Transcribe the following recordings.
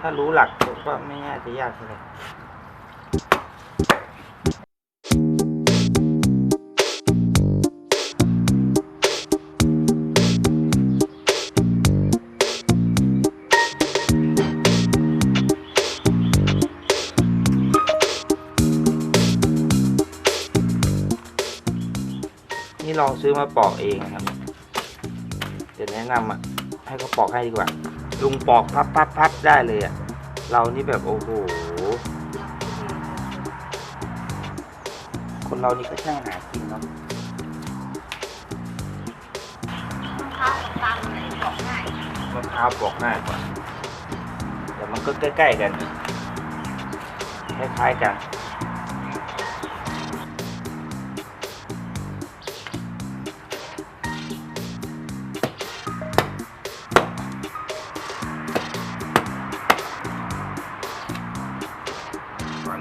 ถ้ารู้หลักก็ไม่น่าจะยากเท่าไหร่นี่ลองซื้อมาปอกเองครับ เดี๋ยวแนะนำอะ ให้เขาปอกให้ดีกว่า ลุงปอกพับพับพับได้เลยอะ เรานี่แบบโอ้โห คนเรานี่ก็ช่างหากินเนาะข้าวตำไหนบอกง่ายมะพร้าวปอกง่ายกว่า แต่มันก็ใกล้ๆกัน คล้ายๆกัน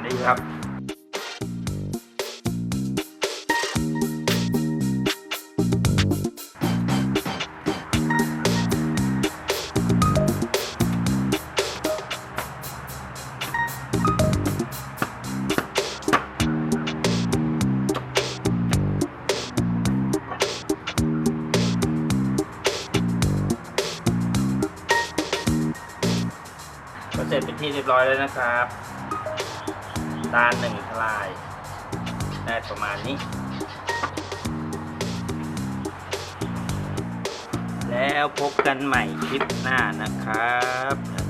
นี้ครับเสร็จเป็นที่เรียบร้อยแล้วนะครับ ตาลหนึ่งทลาย ได้ประมาณนี้ แล้วพบกันใหม่คลิปหน้านะครับ